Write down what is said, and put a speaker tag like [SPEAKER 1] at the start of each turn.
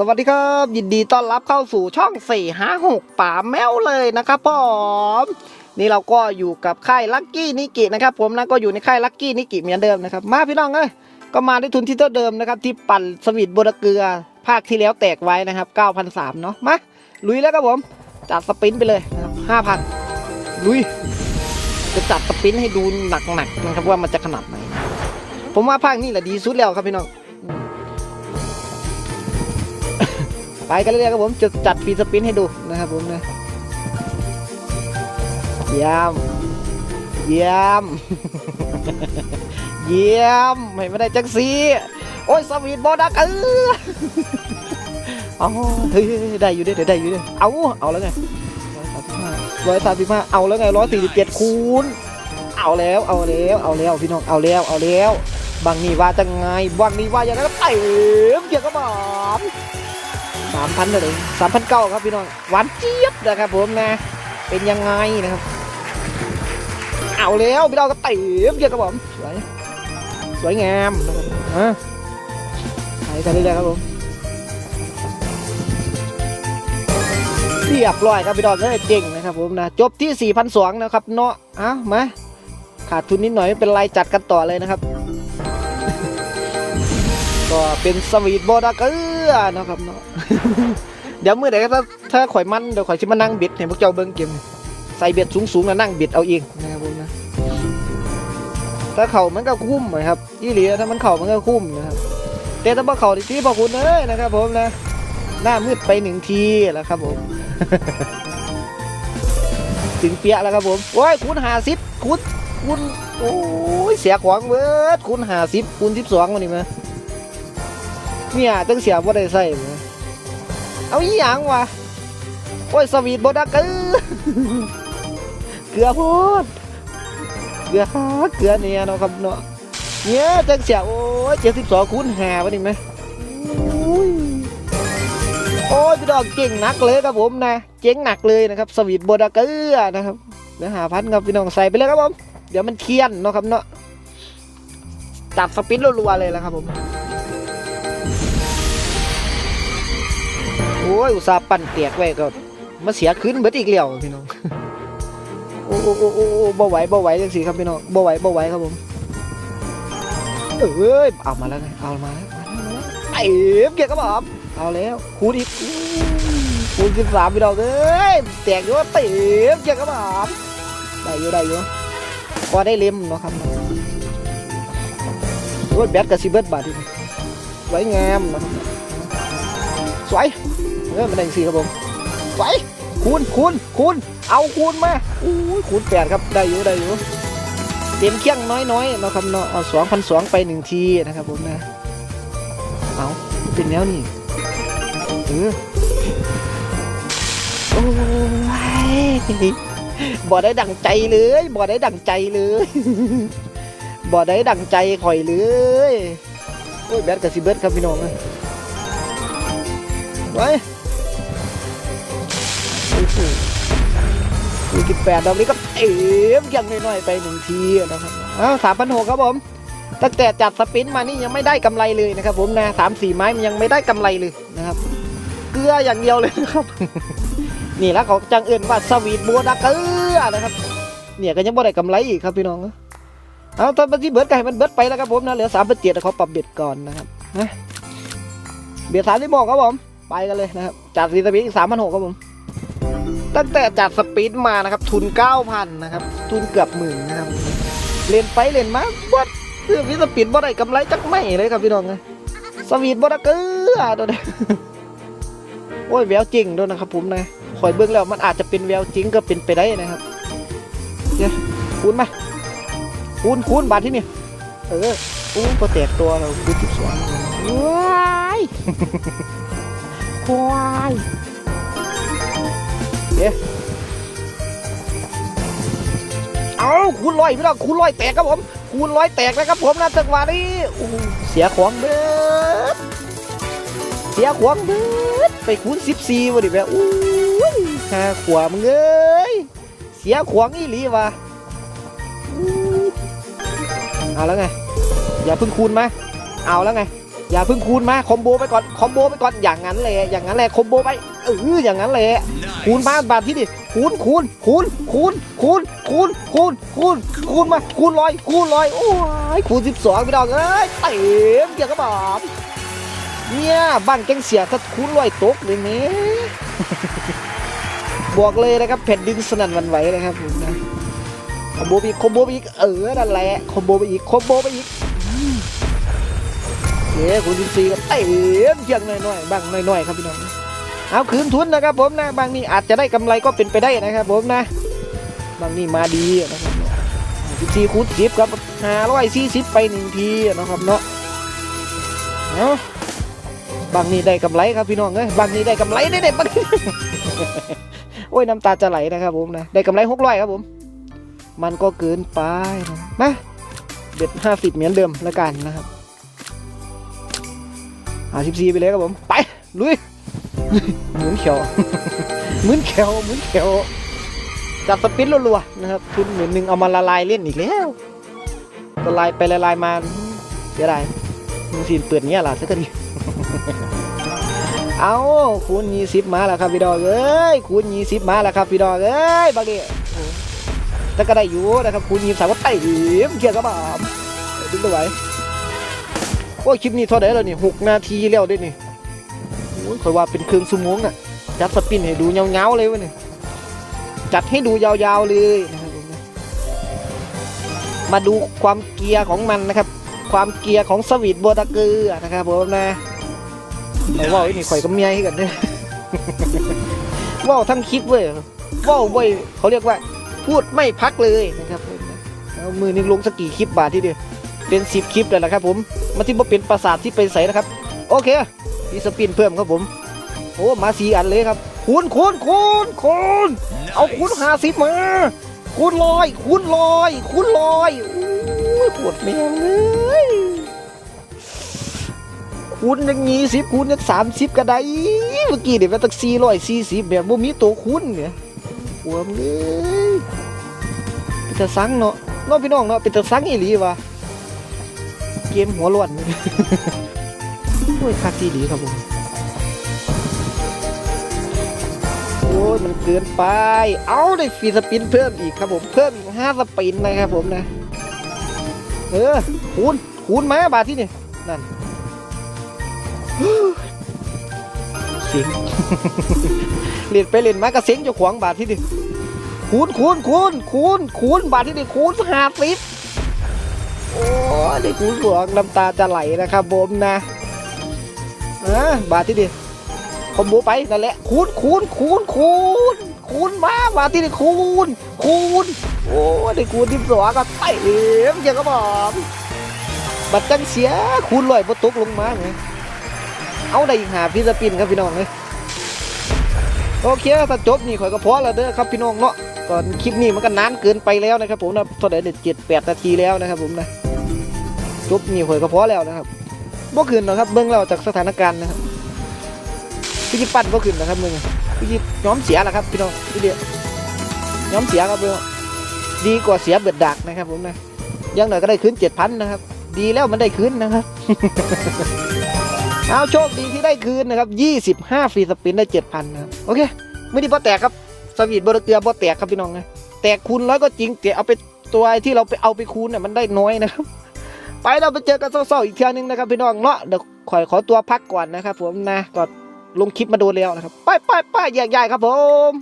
[SPEAKER 1] สวัสดีครับ ยินดีต้อนรับเข้าสู่ช่อง4ี่ห้าหกป่าแมวเลยนะครับผมนี่เราก็อยู่กับค่ายลักกี้นิกินะครับ ผมนะก็อยู่ในค่ายลักกี้นิกิเหมือนเดิมนะครับ มาพี่น้องเอ้ยก็มาด้วยทุนที่เท่าเดิมนะครับ ที่ปั่นสวิตโบดเกลือ ภาคที่แล้วแตกไว้นะครับ9,003เนาะมาลุยแล้วครับผมจัดสปรินต์ไปเลยนะครับ5,000ลุยจะจัดสปรินต์ให้ดูหนักๆนะครับว่ามันจะขนาดไหนผมว่าภาคนี้แหละดีสุดแล้วครับพี่น้อง ไปกันเลยครับผมจะจัดฟีสปินให้ดูนะครับผมนะเยี่ยมเยี่ยมเยี่ยมไม่ไม่ได้จังสีโอ้ยสวีทบอดักเออเอาเฮ้ยได้อยู่เด้อได้อยู่เด้เอาเอาแล้วไงร้อยสามสิบห้าเอาแล้วไงร้อยสี่สิบเจ็ดคูณเอาแล้วเอาแล้วเอาแล้วพี่น้องเอาแล้วเอาแล้วบางนี่ว่าจะไงบางนี่ว่าอย่างนั้นก็เต็มเกี่ยวกับหมอมามพันเลยสามพันเก้าครับพี่น้องหวานเจี๊ยบนะครับผมนะ เป็นยังไงนะครับ เอาแล้วพี่น้องก็เต็มเยอะครับผมสวยสวยงามนะครับฮะไปกันเรื่อยๆครับผมเรียบร้อยครับพี่น้องเอ้ยเจ๋งนะครับผมนะจบที่4 0 0 2นะครับเนาะเอ้ามาขาดทุนนิดหน่อยไม่เป็นไรจัดกันต่อเลยนะครับ ก็เป็นสวีทโบดเกอ ร์นะครับเนาะเดี๋ยวมือไหนถ้าถ้าข่อยมันเดี๋ยวข่อยชิมานั่งบิดเห็นพวกเจ้าเบิ้งเกมใส่เบ็ดสูงๆแล้วนั่งบิดเอาเองนะครับผมนะถ้าเข่ามันก็คุ้มนะครับยี่หลีถ้ามันเข่ามันก็คุ้มนะครับแต่ถ้าบ่เข่าที่พอคุณเอ้ยนะครับ ผมนะหน้ามืดไปหนึ่งทีแล้วครับผมถึงเปียแล้วครับผมโอ้ยคูณหาสิบคูณคูณโอ้ยเสียขวางเบิดคูณหาสิบคูณสิบสองวันนี้มา เนี่ยตั้งเสียบ่ได้ใส่เอาอีหยังวะโอ้ยสวีทบ่ดักเออเกลือพูดเกลือฮาเกลือเนี่ยเนาะครับเนาะเนี่ยตั้งเสียโอ้ยเจ็ดสิบสองคูณห้าวันนี้ไหมอุ้ยโอ้ยพี่ดอกเก่งหนักเลยครับผมนะเจ๋งหนักเลยนะครับสวีทโบดาเกอร์นะครับเดี๋ยวหาพันครับพี่น้องใส่ไปเลยครับผมเดี๋ยวมันเคียนเนาะครับเนาะจับสปินรัวๆเลยแล้วครับผม อ้ยอุตส่าห์ปั่นเตียกไว้ก็มาเสียขึ้นเบิดอีกแล้วพี่น้องโอ้โอ้โอ้โอ้บ่ไหวบ่ไหวจังสิครับพี่น้องบ่ไหวบ่ไหวครับผมเอ้ยเอามาแล้วไงเอามาแล้วไอ้เกียร์กระบอกเอาแล้วคูณอีกคูณสิบสามพี่น้องเอ้ยแตกอยู่เต็มเกียร์กระบอกได้อยู่ได้อยู่พอได้เล่มเนาะครับเนาะโอ้ยแบตกับซิเบิร์ตบาททีนี้สวยงามเนะสวย เออมันได้สี่ครับผมไหวคูณคูณคูณเอาคูณมาอู้ยคูณแปดครับได้อยู่ได้อยู่เต็มเคียงน้อยๆเนาะครับเนาะเอาสองพันสองไปหนึ่งทีนะครับผมนะเอาเป็นแนวนี่เออโอ้ยบ่ได้ดั่งใจเลยบ่ได้ดั่งใจเลยบ่ได้ดั่งใจข่อยเลยโอ้ยแบทกับซิเบิร์ตครับพี่น้องนะไว้ สี่สิบแปดดอกนี้ก็เอ็มยังน้อยๆไปหนึ่งทีนะครับอ้าวสามพันหกครับผมตั้งแต่จัดสปินมานี่ยังไม่ได้กำไรเลยนะครับ ผมนะสามสี่ไม้มันยังไม่ได้กำไรเลยนะครับ เกลืออย่างเดียวเลยนะครับ นี่แล้วเขาจังเอื่นว่าสวีทบัวดาเกลือนะครับ เนี่ยก็ยังไม่ได้กำไรอีกครับพี่น้องเอาตอนมันที่เบิร์ดไก่มันเบิร์ดไปแล้วครับผมนะเหลือสามพันเจ็ดเขาปรับเบ็ดก่อนนะครับนะเบียดสามที่บอกครับผมไปกันเลยนะครับจัดสีสปินอีกสามพันหกครับผม ตั้งแต่จัดสปีดมานะครับ ทุน 9,000 นะครับ ทุนเกือบหมื่นนะครับ เล่นไปเล่นมาวัดเพื่อวิสปีดบ่ได้กำไรจักไม่เลยครับพี่น้องนะสวีทบ่ได้เกลือตัวนี้โอ้ยแววจริงด้วยนะครับผมนะคอยเบื้องแล้วมันอาจจะเป็นแววจริงก็เป็นไปได้นะครับเดี๋ยคูณมาคูณคูณบาทที่นี่เออโอ้ก็แตกตัวเราดูณสิบสองว้ายว้าย เอาคูณร้อยพี่น้องคูณร้อยแตกครับผมคูณร้อยแตกนะครับผมนะจังหวะนี้เสียของเบิดเสียของเบิดไปคูณสิบสี่วะดิแม่อู้ยหาขวามึงเอ้ยเสียของอีหลีวะเอาแล้วไง อย่าเพิ่งคูณมาเอาแล้วไง อย่าเพิ่งคูณมาคอมโบไปก่อนคอมโบไปก่อนอย่างนั้นแหละอย่างนั้นแหละคอมโบไปเอออย่างนั้นแหละ คูณมาบาทที่ดิคูณคูณคูณคูณคูณคูณคูณคูณคูณมาคูณร้อยคูณร้อยโอ้ยคูณสิบสองพี่น้องเอ้ยเต็มเกี่ยวกับผมเนี่ยบ้านแกงเสียถ้าคูณร้อยตกเลยเนี่ยบอกเลยนะครับแผ่นดินสนั่นวันไหวนะครับผมนะคอมโบไปอีกคอมโบไปอีกเออนั่นแหละคอมโบไปอีกคอมโบไปอีกเย้คุณสิบสี่ก็เต็มเพียงน้อยๆบางหน้อยๆครับพี่น้อง เอาคืนทุนนะครับผมนะบางนี่อาจจะได้กำไรก็เป็นไปได้นะครับผมนะ บางนี่มาดีนะครับสิบสี่คูณสิบครับห้าร้อยสี่สิบไปหนึ่งทีนะครับเนาะเอาบางนี่ได้กำไรครับพี่น้องเอ้ยบางนี่ได้กำไรได้เด็ดบางนี่โอ้ยน้ำตาจะไหลนะครับผมนะได้กำไรหกร้อยครับผม มันก็เกินไปนะมาเด็ดห้าสิบเหมือนเดิมแล้วกันนะครับอาสิบสี่ไปเลยครับผม ไป ลุย หมุนเขียวหมุนเขียวหมุนเขียวจับสปินรัวๆนะครับทุนหมื่นหนึ่งเอามาละลายเล่นอีกแล้วละลายไปละลายมาเสียดายมึงสิเปิดเงี้ยล่ะสักทีเอาคูณยี่สิบมาแล้วครับพี่ดอกเอ้ยคูณยี่สิบมาแล้วครับพี่ดอกเอ้ยบางทีแต่ก็ได้อยู่นะครับคูณยี่สิบสามก็ไต่เกี่ยวกับบ่ามดึงตัวไหวโอ้คลิปนี้เท่าไหร่แล้วนี่หกนาทีแล้วด้วยนี่ อ้ยคอยว่าเป็นเครื่องสมงอะ จัดสปินให้ดูเงาๆเลยวะนี่จัดให้ดูยาวๆเลยนะครับมนะมาดูความเกียร์ของมันนะครับ ความเกียร์ของสวิตโบตะเกือนะครับผมนะเอาว่าวไอ้นี่ข่อยก็เมียให้กันเนี่ยว่าวทั้งคลิปเว้ยว่าวเว้ยเขาเรียกว่า พูดไม่พักเลยนะครับเอามือนึงลงสกกี่คลิปบาทที่เดียวเป็นสิบคลิปแล้วนะครับผมมันที่บ่เป็นประสาทที่ไปใสนะครับ โอเค มีสปินเพิ่มครับผม โอ้มาสีอันเลยครับ คูณคูณคูณคูณเอาคูณหาสิบมา คูณลอย คูณลอย คูณลอยอู้ยปวดแมงเลยคูณอย่างงี้สิบคูณอย่างสามสิบก็ได้เมื่อกี้เดี๋ยวมันตั้งสี่ร้อยสี่สิบแบบบ่มีตัวคูณเนี่ยปวดเลยเป็นตะสังเนาะเน้องพี่น้องเนาะเป็นตะสังอีหลีวะเกมหัวล้วน โอ้ยคักที่ดีครับผม โอ้ยมันเกินไป เอาได้ฟรีสปินเพิ่มอีกครับผม เพิ่มอีกห้าสปินนะครับผมนะ เออคูณคูณมาบาทที่นี่ นั่นเสียงเล่นไปเล่นมากระเสียงจ้าขวางบาทที่นี่คูณคูณคูณคูณคูณบาทที่นี่คูณห้าสิบโอ้ยได้คูณสวงน้ำตาจะไหลนะครับผมนะ อะบาทที่ดิคอมโบไปนั่นแหละคูณคูณคูณคูณคูณมาบาทที่ดิคูณคูณโอ้ได้คูณที่สองก็เต็มอย่างก็บอกบัตรจังเสียคูณลอยพอตกลงมาไงเอาได้อีกหาฟิสปินครับพี่น้องเลยโอเคถ้าจบนี่ข่อยก็พอแล้วเด้อครับพี่น้องเนาะก่อนคลิปนี้มันก็นานเกินไปแล้วนะครับผมนะตอนไหนเด็ดเจ็ดแปดนาทีแล้วนะครับผมนะจบนี่หวยก็พอแล้วนะครับ บ่ขึ้นหรอกครับเบื้องเราจากสถานการณ์นะครับพี่จิปั่นบ่ขึ้นนะครับมึงพี่จิย้อมเสียแหละครับพี่น้องพี่เดียวย้อมเสียครับพี่น้องดีกว่าเสียเบิดดักนะครับผมนะยังหน่อยก็ได้คืนเจ็ดพันนะครับ ดีแล้วมันได้คืนนะครับเอาโชคดีที่ได้คืนนะครับยี่สิบห้าฟรีสปินได้เจ็ดพันนะครับโอเคไม่ได้พอแตกครับสวีทบรเกลือบ่แตกครับพี่น้องนะแตกคูณร้อยก็จริงแต่เอาไปตัวไอ้ที่เราไปเอาไปคูณเนี่ยมันได้น้อยนะครับ ไปเราไปเจอกันเศร้าๆอีกเทียนึงนะครับพี่น้องเนาะเดี๋ยวขอยขอตัวพักก่อนนะครับผมนะก็ลงคลิปมาดนแล้วนะครับ ไปไปไปแยกย้ายครับผม